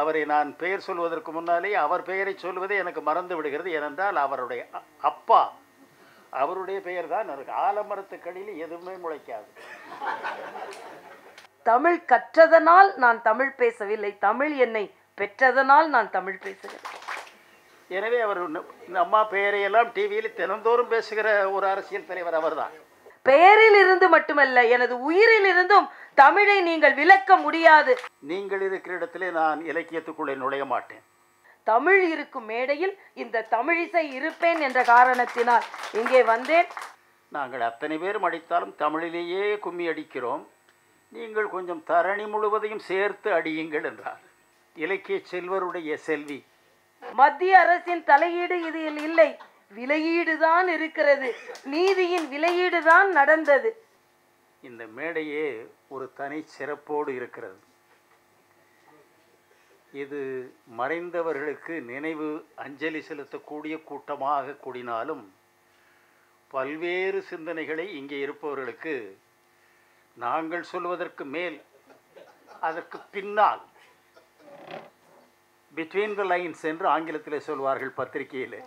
அவரை நான் பெயர் சொல்வதற்கு முன்னாலே அவர் பெயரை சொல்வதே எனக்கு மறந்து விடுகிறது. ஏனென்றால் அவருடைய அப்பா அவருடைய பெயர் தான் எனக்கு ஆலமரத்துக்கடியில் எதுவுமே முளைக்காது. தமிழ் கற்றதனால் நான் தமிழ் பேசவில்லை. தமிழ் என்னை பெற்றதனால் நான் தமிழ் பேசுகிறேன் எனவே அவர் அம்மா பெயரையெல்லாம் டிவியில் தினந்தோறும் பேசுகிற ஒரு அரசியல் தலைவர் அவர்தான். பெயரில் இருந்து மட்டுமல்ல எனது உயிரில் இருந்தும் தமிழை நீங்கள் விளக்க முடியாது. நீங்கள் இருக்கிற இடத்திலே நான் இலக்கியத்துக்குள்ளே நுழைய மாட்டேன். தமிழ் இருக்கும் மேடையில் இந்த தமிழிசை இருப்பேன் என்ற காரணத்தினால் இங்கே வந்தேன். நாங்கள் அத்தனை பேரும் அடித்தாலும் தமிழிலேயே கும்மி அடிக்கிறோம். நீங்கள் கொஞ்சம் தரணி முழுவதையும் சேர்த்து அடியுங்கள் என்றார். இலக்கிய செல்வருடைய செல்வி. மத்திய அரசின் தலையீடு இதில் இல்லை. விலையீடுதான் இருக்கிறது. நீதியின் விலையீடுதான் நடந்தது. இந்த மேடையே ஒரு தனி சிறப்போடு இருக்கிறது. இது மறைந்தவர்களுக்கு நினைவு அஞ்சலி செலுத்தக்கூடிய கூட்டமாக கூடினாலும் பல்வேறு சிந்தனைகளை இங்கே இருப்பவர்களுக்கு நாங்கள் சொல்வதற்கு மேல் அதற்கு பின்னால் பிட்வீன் த லைன்ஸ் என்று ஆங்கிலத்தில் சொல்வார்கள் பத்திரிகையில்.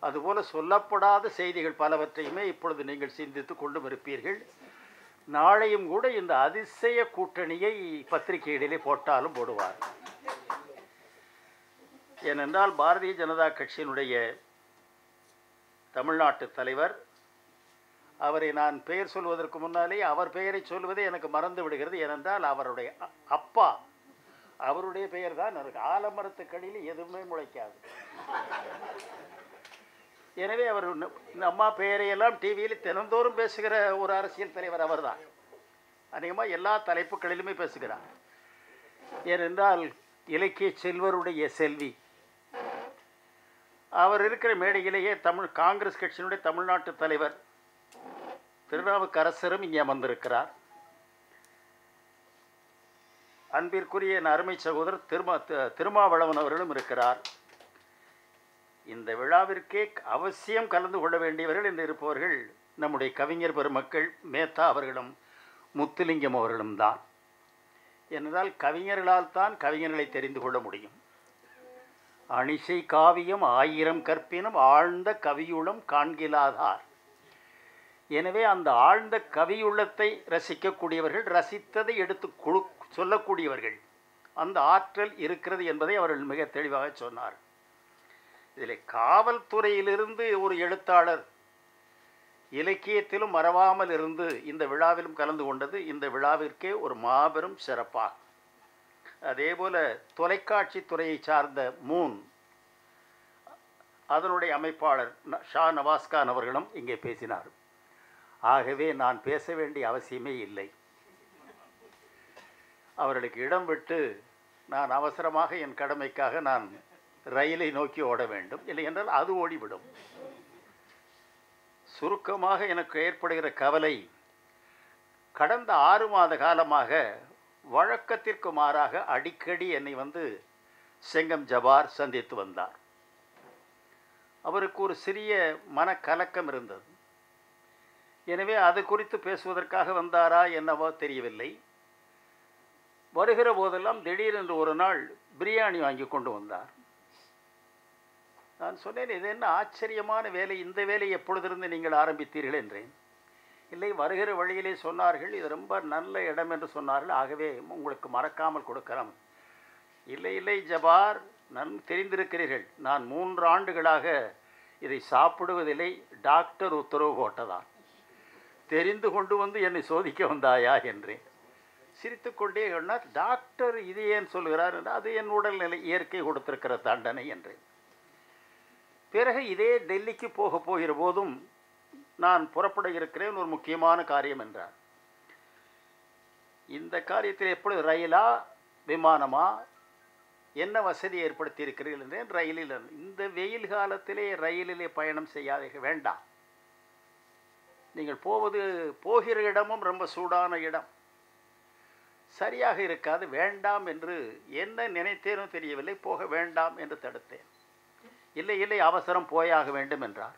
அதுபோல் சொல்லப்படாத செய்திகள் பலவற்றையுமே இப்பொழுது நீங்கள் சிந்தித்து கொண்டும் இருப்பீர்கள் நாளையும் கூட இந்த அதிசய கூட்டணியை பத்திரிகைகளிலே போட்டாலும் போடுவார். ஏனென்றால் பாரதிய ஜனதா கட்சியினுடைய தமிழ்நாட்டு தலைவர் அவரை நான் பெயர் சொல்வதற்கு முன்னாலே அவர் பெயரை சொல்வதே எனக்கு மறந்து விடுகிறது. ஏனென்றால் அவருடைய அ- அப்பா அவருடைய பெயர் தான் எனக்கு ஆலமரத்துக்கடியில் எதுவுமே முளைக்காது. எனவே அவர் இந்த- அம்மா பெயரையெல்லாம் டிவியில் தினந்தோறும் பேசுகிற ஒரு அரசியல் தலைவர் அவர்தான். அநேகமாக எல்லா தலைப்புகளிலுமே பேசுகிறார். ஏனென்றால் இலக்கிய செல்வருடைய செல்வி. அவர் இருக்கிற மேடையிலேயே தமிழ் காங்கிரஸ் கட்சியினுடைய தமிழ்நாட்டு தலைவர் திருநாவுக்கரசரும் இங்கே அமர்ந்திருக்கிறார். அன்பிற்குரிய என் அருமை சகோதரர் திருமா திருமாவளவன் அவர்களும் இருக்கிறார். இந்த விழாவிற்கே அவசியம் கலந்து கொள்ள வேண்டியவர்கள் என்று இருப்பவர்கள் நம்முடைய கவிஞர் பெருமக்கள் மேத்தா அவர்களும் முத்துலிங்கம் அவர்களும் தான். என்றால் கவிஞர்களால் தான் கவிஞர்களை தெரிந்து கொள்ள முடியும். அணிசை காவியம் ஆயிரம் கற்பினும் ஆழ்ந்த கவியுளம் காண்கிலாதார். எனவே அந்த ஆழ்ந்த கவியுள்ளத்தை ரசிக்கக்கூடியவர்கள் ரசித்ததை எடுத்து கொடு சொல்லக்கூடியவர்கள். அந்த ஆற்றல் இருக்கிறது என்பதை அவர்கள் மிக தெளிவாக சொன்னார் இதில் காவல்துறையிலிருந்து ஒரு எழுத்தாளர் இலக்கியத்திலும் மறவாமல் இருந்து இந்த விழாவிலும் கலந்து கொண்டது இந்த விழாவிற்கே ஒரு மாபெரும் சிறப்பாகும். அதேபோல் தொலைக்காட்சி துறையை சார்ந்த மூன் அதனுடைய அமைப்பாளர் ந- ஷா நவாஸ்கான் அவர்களும் இங்கே பேசினார். ஆகவே நான் பேச வேண்டிய அவசியமே இல்லை. அவர்களுக்கு இடம் விட்டு நான் அவசரமாக என் கடமைக்காக நான் ரயிலை நோக்கி ஓட வேண்டும். இல்லை என்றால் அது ஓடிவிடும். சுருக்கமாக எனக்கு ஏற்படுகிற கவலை கடந்த ஆறு மாத காலமாக வழக்கத்திற்கு மாறாக அடிக்கடி என்னை வந்து செங்கம் ஜபார் சந்தித்து வந்தார். அவருக்கு ஒரு சிறிய மனக்கலக்கம் இருந்தது. எனவே அது குறித்து பேசுவதற்காக வந்தாரா என்னவோ தெரியவில்லை. வருகிற போதெல்லாம் திடீரென்று ஒரு நாள் பிரியாணி வாங்கி கொண்டு வந்தார். நான் சொன்னேன் இது என்ன ஆச்சரியமான வேலை இந்த வேலை எப்பொழுதிருந்து நீங்கள் ஆரம்பித்தீர்கள் என்றேன். இல்லை வருகிற வழியிலே சொன்னார்கள் இது ரொம்ப நல்ல இடம் என்று சொன்னார்கள் ஆகவே உங்களுக்கு மறக்காமல் கொடுக்கலாம். இல்லை இல்லை ஜபார் நன் தெரிந்திருக்கிறீர்கள் நான் மூன்று ஆண்டுகளாக இதை சாப்பிடுவதில்லை டாக்டர் உத்தரவு போட்டதான் தெரிந்து கொண்டு வந்து என்னை சோதிக்க வந்தாயா என்றேன். சிரித்துக்கொண்டே சொன்னார் டாக்டர் இது ஏன் சொல்கிறார்? என்றால் அது என் உடல்நிலை இயற்கை கொடுத்திருக்கிற தண்டனை என்றேன். பிறகு இதே டெல்லிக்கு போக போகிற போதும் நான் புறப்பட இருக்கிறேன் ஒரு முக்கியமான காரியம் என்றார். இந்த காரியத்தில் எப்பொழுது ரயிலா விமானமா? என்ன வசதி ஏற்படுத்தி இருக்கிறீர்கள் என்றேன் ரயிலில் இந்த வெயில் காலத்திலே ரயிலிலே பயணம் செய்யாத வேண்டாம். நீங்கள் போவது போகிற இடமும் ரொம்ப சூடான இடம். சரியாக இருக்காது வேண்டாம் என்று என்ன நினைத்தேனோ தெரியவில்லை போக வேண்டாம் என்று தடுத்தேன். இல்லை இல்லை அவசரம் போயாக வேண்டும் என்றார்.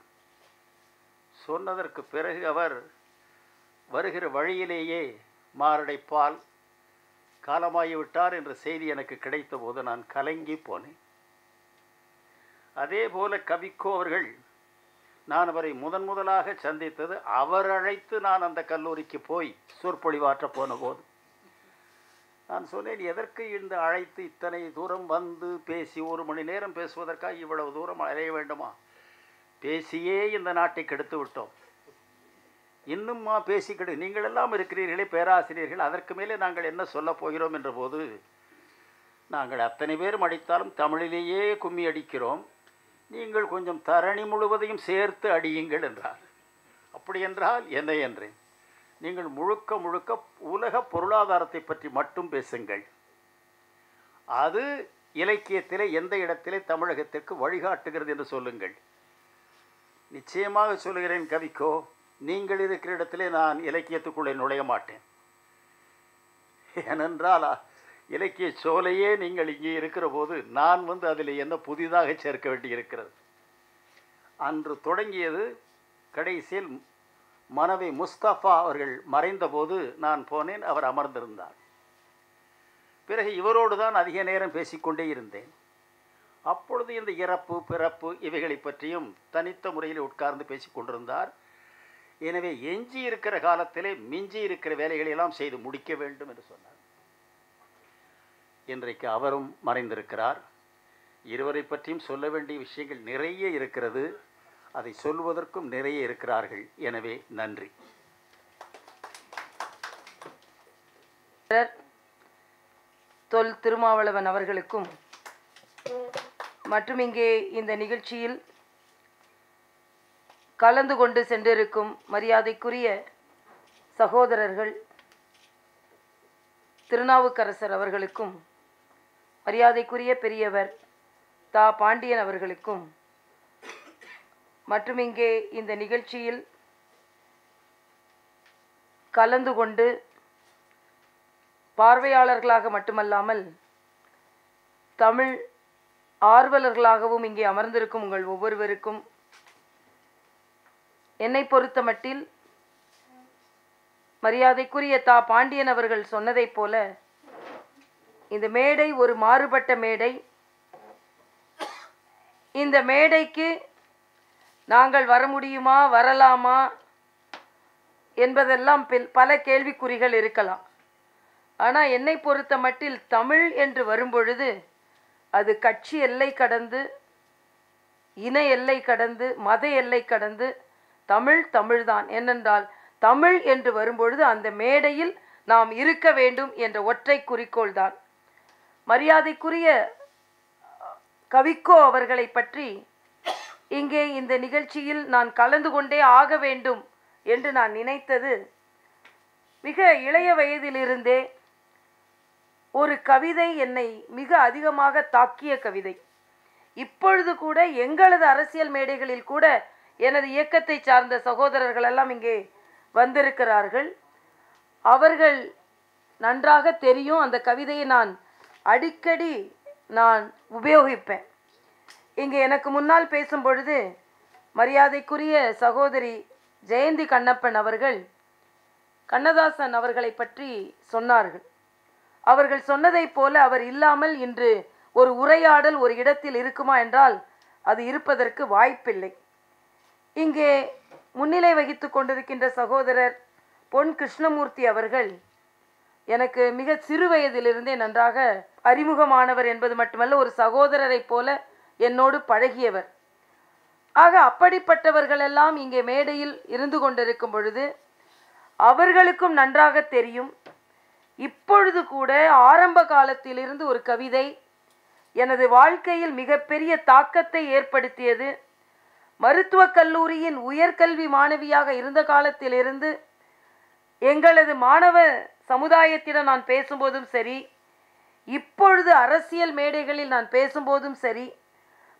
சொன்னதற்கு பிறகு அவர் வருகிற வழியிலேயே மாரடைப்பால் காலமாகிவிட்டார் என்ற செய்தி எனக்கு கிடைத்த போது நான் கலங்கி போனேன். அதே போல கவிக்கோ அவர்கள் நான் அவரை முதன் முதலாக சந்தித்தது அவர் அழைத்து நான் அந்த கல்லூரிக்கு போய் சொற்பொழிவாற்ற போன போது நான் சொன்னேன் எதற்கு இந்த அழைத்து இத்தனை தூரம் வந்து பேசி ஒரு மணி நேரம் பேசுவதற்காக இவ்வளவு தூரம் அலைய வேண்டுமா? பேசியே இந்த நாட்டை கெடுத்து விட்டோம். இன்னும்மா பேசிக்கிடு. நீங்கள் எல்லாம் இருக்கிறீர்களே பேராசிரியர்கள். அதற்கு மேலே நாங்கள் என்ன சொல்லப் போகிறோம்? என்ற போது நாங்கள் அத்தனை பேரும் அடித்தாலும் தமிழிலேயே கும்மி அடிக்கிறோம். நீங்கள் கொஞ்சம் தரணி முழுவதையும் சேர்த்து அடியுங்கள் என்றார். அப்படி என்றால் என்ன? என்றேன். நீங்கள் முழுக்க முழுக்க உலக பொருளாதாரத்தை பற்றி மட்டும் பேசுங்கள். அது இலக்கியத்திலே எந்த இடத்திலே தமிழகத்திற்கு வழிகாட்டுகிறது என்று சொல்லுங்கள். நிச்சயமாக சொல்லுகிறேன் கவிக்கோ நீங்கள் இருக்கிற இடத்திலே நான் இலக்கியத்துக்குள்ளே நுழைய மாட்டேன். ஏனென்றால் இலக்கிய சோலையே நீங்கள் இங்கே இருக்கிற போது நான் வந்து அதில் என்ன புதிதாக சேர்க்க வேண்டியிருக்கிறது. அன்று தொடங்கியது கடைசியில் மனைவி முஸ்தபா அவர்கள் மறைந்தபோது நான் போனேன் அவர் அமர்ந்திருந்தார். பிறகு இவரோடு தான் அதிக நேரம் பேசிக்கொண்டே இருந்தேன். அப்பொழுது இந்த இறப்பு பிறப்பு இவைகளை பற்றியும் தனித்த முறையில் உட்கார்ந்து பேசிக்கொண்டிருந்தார் எனவே எஞ்சி இருக்கிற காலத்திலே மிஞ்சி இருக்கிற வேலைகளை எல்லாம் செய்து முடிக்க வேண்டும் என்று சொன்னார். இன்றைக்கு அவரும் மறைந்திருக்கிறார். இருவரை பற்றியும் சொல்ல வேண்டிய விஷயங்கள் நிறைய இருக்கிறது. அதை சொல்வதற்கும் நிறைய இருக்கிறார்கள். எனவே நன்றி. தொல் திருமாவளவன் அவர்களுக்கும் மற்றும் இங்கே இந்த நிகழ்ச்சியில் கலந்து கொண்டு சென்றிருக்கும் மரியாதைக்குரிய சகோதரர்கள் திருநாவுக்கரசர் அவர்களுக்கும் மரியாதைக்குரிய பெரியவர் தா. பாண்டியன் அவர்களுக்கும் மற்றும் இங்கே இந்த நிகழ்ச்சியில் கலந்து கொண்டு பார்வையாளர்களாக மட்டுமல்லாமல் தமிழ் ஆர்வலர்களாகவும் இங்கே அமர்ந்திருக்கும் உங்கள் ஒவ்வொருவருக்கும் என்னை பொறுத்தமட்டில் மரியாதைக்குரிய தா பாண்டியன் அவர்கள் சொன்னதைப் போல இந்த மேடை ஒரு மாறுபட்ட மேடை. இந்த மேடைக்கு நாங்கள் வர முடியுமா வரலாமா என்பதெல்லாம் பில்- பல கேள்விக்குறிகள் இருக்கலாம். ஆனால் என்னை பொறுத்த மட்டில் தமிழ் என்று வரும்பொழுது அது கட்சி எல்லை கடந்து இன எல்லை கடந்து மத எல்லை கடந்து தமிழ் தமிழ்தான். ஏனென்றால் தமிழ் என்று வரும்பொழுது அந்த மேடையில் நாம் இருக்க வேண்டும் என்ற ஒற்றை குறிக்கோள் தான் மரியாதைக்குரிய கவிக்கோ அவர்களை பற்றி இங்கே இந்த நிகழ்ச்சியில் நான் கலந்து கொண்டே ஆக வேண்டும் என்று நான் நினைத்தது. மிக இளைய வயதிலிருந்தே ஒரு கவிதை என்னை மிக அதிகமாக தாக்கிய கவிதை. இப்பொழுது கூட எங்களது அரசியல் மேடைகளில் கூட எனது இயக்கத்தை சார்ந்த சகோதரர்கள் எல்லாம் இங்கே வந்திருக்கிறார்கள். அவர்கள் நன்றாக தெரியும் அந்த கவிதையை நான் அடிக்கடி நான் உபயோகிப்பேன். இங்கே எனக்கு முன்னால் பேசும் பொழுது மரியாதைக்குரிய சகோதரி ஜெயந்தி கண்ணப்பன் அவர்கள் கண்ணதாசன் அவர்களை பற்றி சொன்னார்கள். அவர்கள் சொன்னதைப் போல அவர் இல்லாமல் இன்று ஒரு உரையாடல் ஒரு இடத்தில் இருக்குமா என்றால் அது இருப்பதற்கு வாய்ப்பில்லை. இங்கே முன்னிலை வகித்து கொண்டிருக்கின்ற சகோதரர் பொன் கிருஷ்ணமூர்த்தி அவர்கள் எனக்கு மிக சிறு வயதிலிருந்தே நன்றாக அறிமுகமானவர் என்பது மட்டுமல்ல ஒரு சகோதரரைப் போல என்னோடு பழகியவர். ஆக அப்படிப்பட்டவர்களெல்லாம் இங்கே மேடையில் இருந்து கொண்டிருக்கும் பொழுது அவர்களுக்கும் நன்றாக தெரியும். இப்பொழுது கூட ஆரம்ப காலத்திலிருந்து ஒரு கவிதை எனது வாழ்க்கையில் மிகப்பெரிய தாக்கத்தை ஏற்படுத்தியது. மருத்துவக் கல்லூரியின் உயர்கல்வி மாணவியாக இருந்த காலத்திலிருந்து எங்களது மாணவ சமுதாயத்திடம் நான் பேசும்போதும் சரி இப்பொழுது அரசியல் மேடைகளில் நான் பேசும்போதும் சரி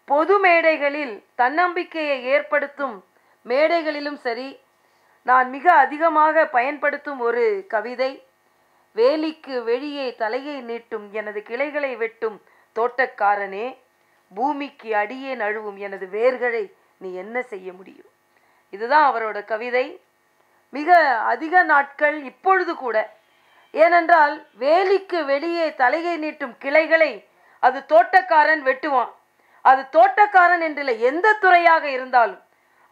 பொது மேடைகளில் தன்னம்பிக்கையை ஏற்படுத்தும் மேடைகளிலும் சரி நான் மிக அதிகமாக பயன்படுத்தும் ஒரு கவிதை வேலிக்கு வெளியே தலையை நீட்டும் எனது கிளைகளை வெட்டும் தோட்டக்காரனே பூமிக்கு அடியே நழுவும் எனது வேர்களை நீ என்ன செய்ய முடியும்? இதுதான் அவரோட கவிதை. மிக அதிக நாட்கள் இப்பொழுது கூட. ஏனென்றால் வேலிக்கு வெளியே தலையை நீட்டும் கிளைகளை அது தோட்டக்காரன் வெட்டுவான். அது தோட்டக்காரன் என்றில்லை. எந்த துறையாக இருந்தாலும்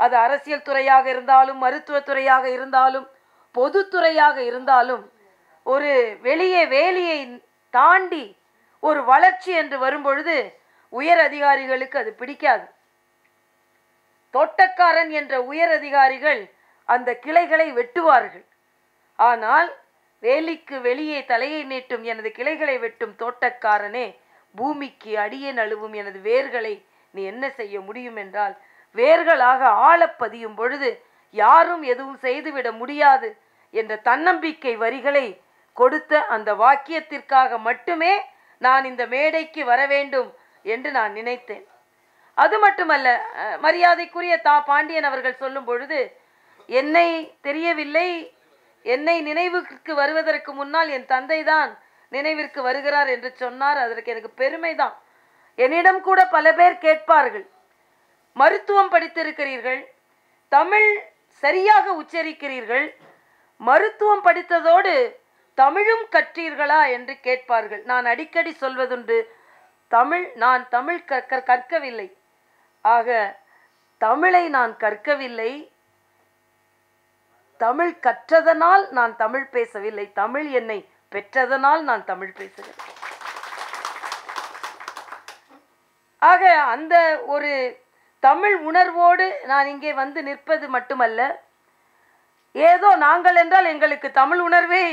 அது அரசியல் துறையாக இருந்தாலும் மருத்துவத்துறையாக இருந்தாலும் பொதுத்துறையாக இருந்தாலும் ஒரு வெளியே வேலியை தாண்டி ஒரு வளர்ச்சி என்று வரும்பொழுது உயர் அதிகாரிகளுக்கு அது பிடிக்காது. தோட்டக்காரன் என்ற உயர் அதிகாரிகள் அந்த கிளைகளை வெட்டுவார்கள். ஆனால் வேலிக்கு வெளியே தலையை நீட்டும் எனது கிளைகளை வெட்டும் தோட்டக்காரனே பூமிக்கு அடியே நழுவும் எனது வேர்களை நீ என்ன செய்ய முடியும் என்றால் வேர்களாக ஆழப்பதியும் பொழுது யாரும் எதுவும் செய்துவிட முடியாது என்ற தன்னம்பிக்கை வரிகளை கொடுத்த அந்த வாக்கியத்திற்காக மட்டுமே நான் இந்த மேடைக்கு வர வேண்டும் என்று நான் நினைத்தேன். அது மட்டுமல்ல மரியாதைக்குரிய தா பாண்டியன் அவர்கள் சொல்லும் பொழுது என்னை தெரியவில்லை என்னை நினைவுக்கு வருவதற்கு முன்னால் என் தந்தை தான் நினைவிற்கு வருகிறார் என்று சொன்னார். அதற்கு எனக்கு பெருமைதான். என்னிடம் கூட பல பேர் கேட்பார்கள். மருத்துவம் படித்திருக்கிறீர்கள். தமிழ் சரியாக உச்சரிக்கிறீர்கள். மருத்துவம் படித்ததோடு தமிழும் கற்றீர்களா என்று கேட்பார்கள். நான் அடிக்கடி சொல்வதுண்டு தமிழ் நான் தமிழ் கற்க கற்கவில்லை. ஆக தமிழை நான் கற்கவில்லை. தமிழ் கற்றதனால் நான் தமிழ் பேசவில்லை. தமிழ் என்னை பெற்றதனால் நான் தமிழ் பேசுகிறேன். ஆக அந்த ஒரு தமிழ் உணர்வோடு நான் இங்கே வந்து நிற்பது மட்டுமல்ல. ஏதோ நாங்கள் என்றால் எங்களுக்கு தமிழ் உணர்வே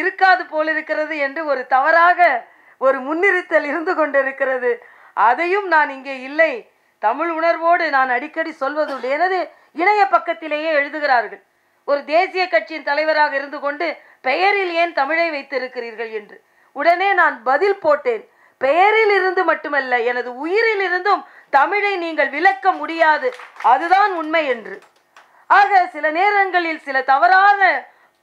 இருக்காது போலிருக்கிறது என்று ஒரு தவறாக ஒரு முன்னிறுத்தல் இருந்து கொண்டிருக்கிறது. அதையும் நான் இங்கே இல்லை. தமிழ் உணர்வோடு நான் அடிக்கடி சொல்வதுண்டு. எனது இணைய பக்கத்திலேயே எழுதுகிறார்கள். ஒரு தேசிய கட்சியின் தலைவராக இருந்து கொண்டு பெயரில் ஏன் தமிழை வைத்திருக்கிறீர்கள் என்று. உடனே நான் பதில் போட்டேன். பெயரில் இருந்து மட்டுமல்ல எனது உயிரில் இருந்தும் தமிழை நீங்கள் விளக்க முடியாது. அதுதான் உண்மை என்று. ஆக சில நேரங்களில் சில தவறான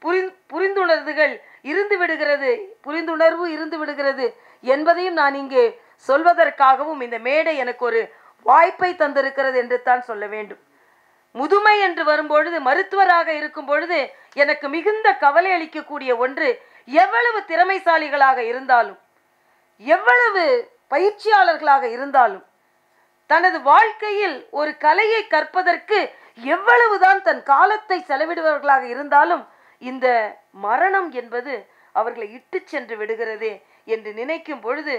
புரிந் புரிந்துணர்வுகள் இருந்து விடுகிறது புரிந்துணர்வு இருந்து விடுகிறது என்பதையும் நான் இங்கே சொல்வதற்காகவும் இந்த மேடை எனக்கு ஒரு வாய்ப்பை தந்திருக்கிறது என்று தான் சொல்ல வேண்டும். முதுமை என்று வரும்பொழுது மருத்துவராக இருக்கும் பொழுது எனக்கு மிகுந்த கவலை அளிக்கக்கூடிய ஒன்று எவ்வளவு திறமைசாலிகளாக இருந்தாலும் எவ்வளவு பயிற்சியாளர்களாக இருந்தாலும் தனது வாழ்க்கையில் ஒரு கலையை கற்பதற்கு எவ்வளவுதான் தன் காலத்தை செலவிடுபவர்களாக இருந்தாலும் இந்த மரணம் என்பது அவர்களை இட்டு சென்று விடுகிறதே என்று நினைக்கும் பொழுது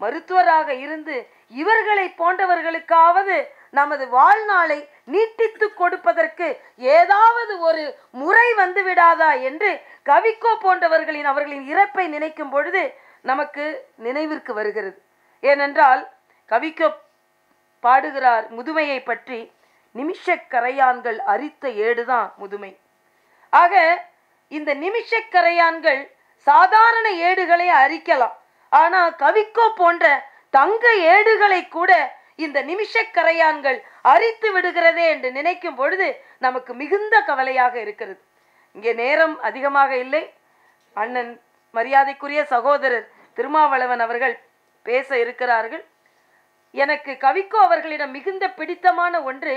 மருத்துவராக இருந்து இவர்களை போன்றவர்களுக்காவது நமது வாழ்நாளை நீட்டித்து கொடுப்பதற்கு ஏதாவது ஒரு முறை வந்து விடாதா என்று கவிக்கோ போன்றவர்களின் அவர்களின் இறப்பை நினைக்கும் பொழுது நமக்கு நினைவிற்கு வருகிறது. ஏனென்றால் கவிக்கோ பாடுகிறார் முதுமையை பற்றி நிமிஷக்கரையான்கள் அரித்த ஏடுதான் முதுமை. ஆக இந்த நிமிஷக்கரையான்கள் சாதாரண ஏடுகளை அரிக்கலாம். ஆனால் கவிக்கோ போன்ற தங்க ஏடுகளை கூட இந்த நிமிஷக் கரையான்கள் அரித்து விடுகிறதே என்று நினைக்கும் பொழுது நமக்கு மிகுந்த கவலையாக இருக்கிறது. இங்கே நேரம் அதிகமாக இல்லை. அண்ணன் மரியாதைக்குரிய சகோதரர் திருமாவளவன் அவர்கள் பேச இருக்கிறார்கள். எனக்கு கவிக்கோ அவர்களிடம் மிகுந்த பிடித்தமான ஒன்று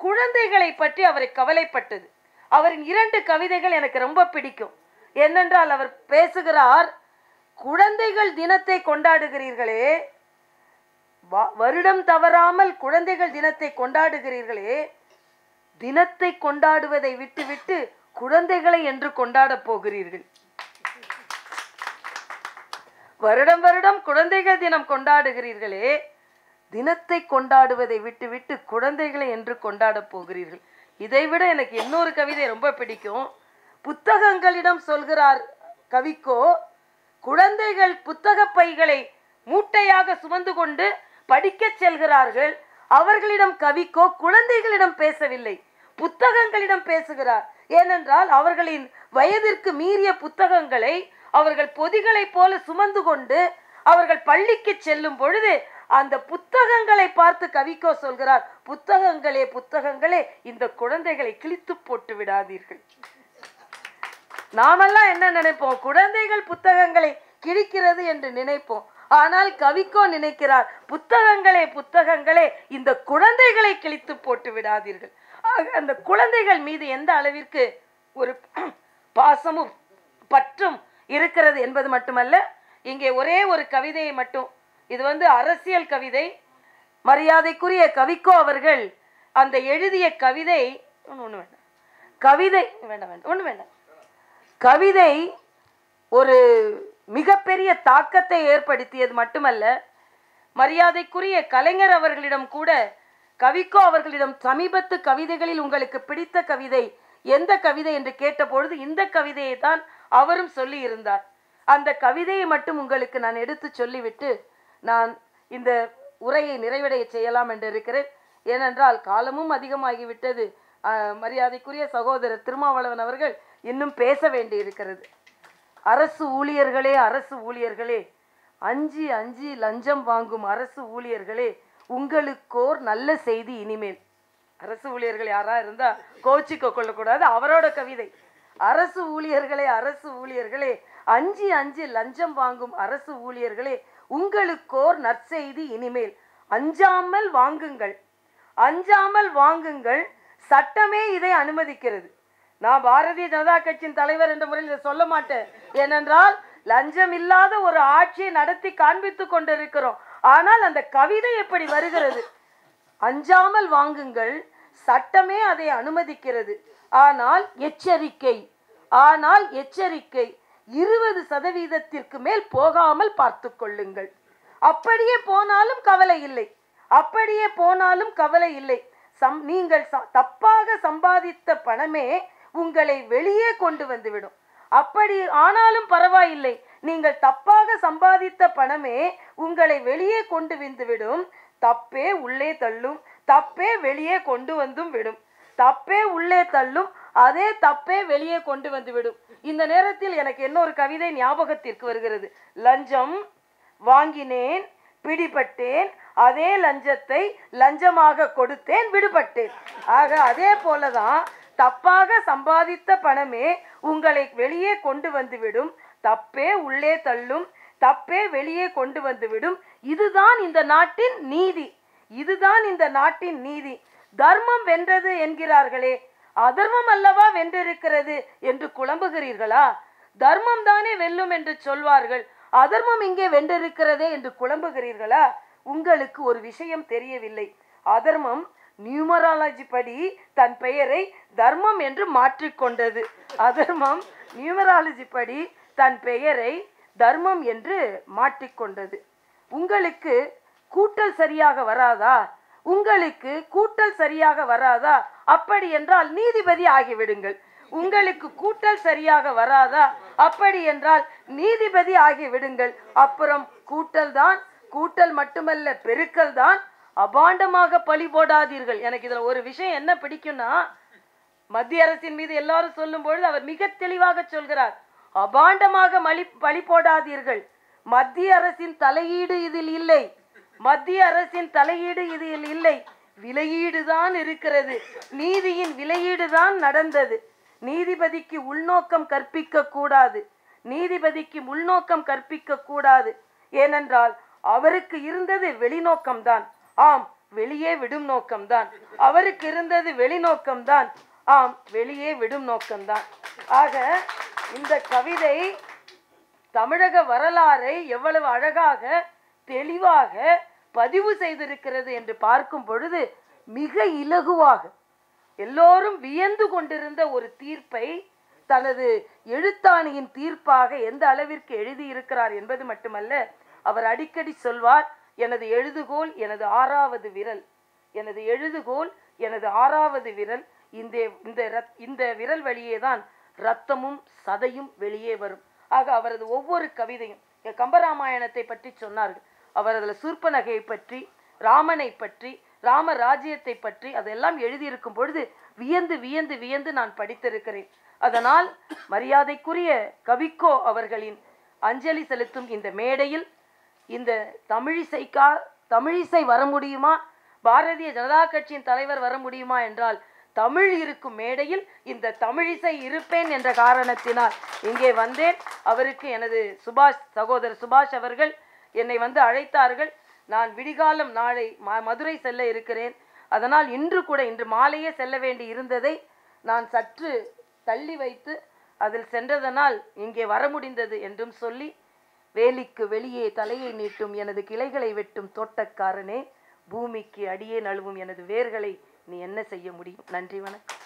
குழந்தைகளை பற்றி அவரை கவலைப்பட்டது. அவரின் இரண்டு கவிதைகள் எனக்கு ரொம்ப பிடிக்கும். என்னென்றால் அவர் பேசுகிறார் குழந்தைகள் தினத்தை கொண்டாடுகிறீர்களே வருடம் தவறாமல் குழந்தைகள் தினத்தை கொண்டாடுகிறீர்களே. தினத்தை கொண்டாடுவதை விட்டுவிட்டு குழந்தைகளை என்று கொண்டாடப் போகிறீர்கள். வருடம் வருடம் குழந்தைகள் தினம் கொண்டாடுகிறீர்களே. தினத்தை கொண்டாடுவதை விட்டுவிட்டு குழந்தைகளை என்று கொண்டாடப் போகிறீர்கள். இதைவிட எனக்கு இன்னொரு கவிதை ரொம்ப பிடிக்கும். புத்தகங்களிடம் சொல்கிறார் கவிக்கோ குழந்தைகள் புத்தக பைகளை மூட்டையாக சுமந்து கொண்டு படிக்கச் செல்கிறார்கள். அவர்களிடம் கவிக்கோ குழந்தைகளிடம் பேசவில்லை. புத்தகங்களிடம் பேசுகிறார். ஏனென்றால் அவர்களின் வயதிற்கு மீறிய புத்தகங்களை அவர்கள் பொதிகளைப் போல சுமந்து கொண்டு அவர்கள் பள்ளிக்கு செல்லும் பொழுது அந்த புத்தகங்களை பார்த்து கவிக்கோ சொல்கிறார் புத்தகங்களே புத்தகங்களே இந்த குழந்தைகளை கிழித்து போட்டு விடாதீர்கள். நாமெல்லாம் என்ன நினைப்போம்? குழந்தைகள் புத்தகங்களை கிழிக்கிறது என்று நினைப்போம். ஆனால் கவிக்கோ நினைக்கிறார் புத்தகங்களே புத்தகங்களே இந்த குழந்தைகளை கிழித்து போட்டு விடாதீர்கள். ஆக அந்த குழந்தைகள் மீது எந்த அளவிற்கு ஒரு பாசமும் பற்றும் இருக்கிறது என்பது மட்டுமல்ல இங்கே ஒரே ஒரு கவிதையை மட்டும் இது வந்து அரசியல் கவிதை மரியாதைக்குரிய கவிக்கோ அவர்கள் அந்த எழுதிய கவிதை ஒன்று ஒன்று வேண்டாம். கவிதை வேண்டாம் வேண்டாம் ஒன்று வேண்டாம். கவிதை ஒரு மிகப்பெரிய தாக்கத்தை ஏற்படுத்தியது மட்டுமல்ல மரியாதைக்குரிய கலைஞர் அவர்களிடம் கூட கவிக்கோ அவர்களிடம் சமீபத்து கவிதைகளில் உங்களுக்கு பிடித்த கவிதை எந்த கவிதை என்று கேட்டபொழுது இந்த கவிதையை தான் அவரும் சொல்லி இருந்தார் அந்த கவிதையை மட்டும் உங்களுக்கு நான் எடுத்து சொல்லிவிட்டு நான் இந்த உரையை நிறைவடைய செய்யலாம் என்று இருக்கிறேன். ஏனென்றால் காலமும் அதிகமாகிவிட்டது. மரியாதைக்குரிய சகோதரர் திருமாவளவன் அவர்கள் இன்னும் பேச வேண்டி இருக்கிறது அரசு ஊழியர்களே அரசு ஊழியர்களே அஞ்சு அஞ்சு லஞ்சம் வாங்கும் அரசு ஊழியர்களே உங்களுக்கோர் நல்ல செய்தி இனிமேல். அரசு ஊழியர்கள் யாரா இருந்தா கோச்சிக்க கொள்ளக்கூடாது அவரோட கவிதை. அரசு ஊழியர்களே அரசு ஊழியர்களே அஞ்சு அஞ்சு லஞ்சம் வாங்கும் அரசு ஊழியர்களே உங்களுக்கோர் நற்செய்தி இனிமேல். அஞ்சாமல் வாங்குங்கள். அஞ்சாமல் வாங்குங்கள். சட்டமே இதை அனுமதிக்கிறது. நான் பாரதிய ஜனதா கட்சியின் தலைவர் என்ற முறையில் இதை சொல்ல மாட்டேன். ஏனென்றால் லஞ்சம் இல்லாத ஒரு ஆட்சியை நடத்தி காண்பித்து கொண்டிருக்கிறோம். ஆனால் அந்த கவிதை எப்படி வருகிறது? அஞ்சாமல் வாங்குங்கள் சட்டமே அதை அனுமதிக்கிறது. ஆனால் எச்சரிக்கை ஆனால் எச்சரிக்கை இருபது சதவீதத்திற்கு மேல் போகாமல் பார்த்து கொள்ளுங்கள். அப்படியே போனாலும் கவலை இல்லை. அப்படியே போனாலும் கவலை இல்லை. சம் நீங்கள் ச- தப்பாக சம்பாதித்த பணமே உங்களை வெளியே கொண்டு வந்துவிடும். அப்படி ஆனாலும் பரவாயில்லை. நீங்கள் தப்பாக சம்பாதித்த பணமே உங்களை வெளியே கொண்டு வந்துவிடும். தப்பே உள்ளே தள்ளும். தப்பே வெளியே கொண்டு வந்தும் விடும். தப்பே உள்ளே தள்ளும். அதே தப்பே வெளியே கொண்டு வந்து விடும் இந்த நேரத்தில் எனக்கு என்ன ஒரு கவிதை ஞாபகத்திற்கு வருகிறது. லஞ்சம் வாங்கினேன் பிடிபட்டேன். அதே லஞ்சத்தை லஞ்சமாக கொடுத்தேன் விடுபட்டேன். ஆக அதே போலதான் தப்பாக சம்பாதித்த பணமே உங்களை வெளியே கொண்டு வந்துவிடும். தப்பே உள்ளே தள்ளும். தப்பே வெளியே கொண்டு வந்துவிடும். இதுதான் இந்த நாட்டின் நீதி. இதுதான் இந்த நாட்டின் நீதி. தர்மம் வென்றது என்கிறார்களே. அதர்மம் அல்லவா வென்றிருக்கிறது என்று குழம்புகிறீர்களா? தர்மம் தானே வெல்லும் என்று சொல்வார்கள். அதர்மம் இங்கே வென்றிருக்கிறதே என்று குழம்புகிறீர்களா? உங்களுக்கு ஒரு விஷயம் தெரியவில்லை. அதர்மம் நியூமராலஜி படி தன் பெயரை தர்மம் என்று மாற்றிக்கொண்டது அதர்மம் நியூமராலஜி படி தன் பெயரை தர்மம் என்று மாற்றிக்கொண்டது உங்களுக்கு கூட்டல் சரியாக வராதா? உங்களுக்கு கூட்டல் சரியாக வராதா? அப்படி என்றால் நீதிபதி ஆகிவிடுங்கள். உங்களுக்கு கூட்டல் சரியாக வராதா? அப்படி என்றால் நீதிபதி ஆகிவிடுங்கள். அப்புறம் கூட்டல் தான் கூட்டல் மட்டுமல்ல பெருக்கல் தான் அபாண்டமாக பழி போடாதீர்கள். எனக்கு இதுல ஒரு விஷயம் என்ன பிடிக்கும்னா மத்திய அரசின் மீது எல்லாரும் சொல்லும் பொழுது அவர் மிக தெளிவாக சொல்கிறார். அபாண்டமாக மலி பழி போடாதீர்கள். மத்திய அரசின் தலையீடு இதில் இல்லை. மத்திய அரசின் தலையீடு இதில் இல்லை. விலையீடு தான் இருக்கிறது. நீதியின் விலையீடு தான் நடந்தது. நீதிபதிக்கு உள்நோக்கம் கற்பிக்க கூடாது. நீதிபதிக்கு உள்நோக்கம் கற்பிக்க கூடாது. ஏனென்றால் அவருக்கு இருந்தது வெளிநோக்கம்தான். ஆம் வெளியே விடும் நோக்கம்தான். அவருக்கு இருந்தது வெளிநோக்கம்தான். ஆம் வெளியே விடும் நோக்கம்தான். ஆக இந்த கவிதை தமிழக வரலாறை எவ்வளவு அழகாக தெளிவாக பதிவு செய்திருக்கிறது என்று பார்க்கும் பொழுது மிக இலகுவாக எல்லோரும் வியந்து கொண்டிருந்த ஒரு தீர்ப்பை தனது எழுத்தாணியின் தீர்ப்பாக எந்த அளவிற்கு எழுதியிருக்கிறார் என்பது மட்டுமல்ல அவர் அடிக்கடி சொல்வார் எனது எழுதுகோல் எனது ஆறாவது விரல். எனது எழுதுகோல் எனது ஆறாவது விரல். இந்த இந்த ரத்- இந்த விரல் வழியே தான் ரத்தமும் சதையும் வெளியே வரும். ஆக அவரது ஒவ்வொரு கவிதையும் கம்பராமாயணத்தை பற்றி சொன்னார்கள். அவர் அதில் பற்றி ராமனை பற்றி ராம ராஜ்யத்தை பற்றி அதெல்லாம் எழுதியிருக்கும் பொழுது வியந்து வியந்து வியந்து நான் படித்திருக்கிறேன். அதனால் மரியாதைக்குரிய கவிக்கோ அவர்களின் அஞ்சலி செலுத்தும் இந்த மேடையில் இந்த தமிழிசைக்கா தமிழிசை வர முடியுமா? பாரதிய ஜனதா கட்சியின் தலைவர் வர முடியுமா என்றால் தமிழ் இருக்கும் மேடையில் இந்த தமிழிசை இருப்பேன் என்ற காரணத்தினால் இங்கே வந்தேன். அவருக்கு எனது சுபாஷ் சகோதரர் சுபாஷ் அவர்கள் என்னை வந்து அழைத்தார்கள். நான் விடிகாலம் நாளை ம மதுரை செல்ல இருக்கிறேன். அதனால் இன்று கூட இன்று மாலையே செல்ல வேண்டி இருந்ததை நான் சற்று தள்ளி வைத்து அதில் சென்றதனால் இங்கே வர முடிந்தது என்றும் சொல்லி வேலிக்கு வெளியே தலையை நீட்டும் எனது கிளைகளை வெட்டும் தோட்டக்காரனே பூமிக்கு அடியே நழுவும் எனது வேர்களை நீ என்ன செய்ய முடியும்? நன்றி வணக்கம்.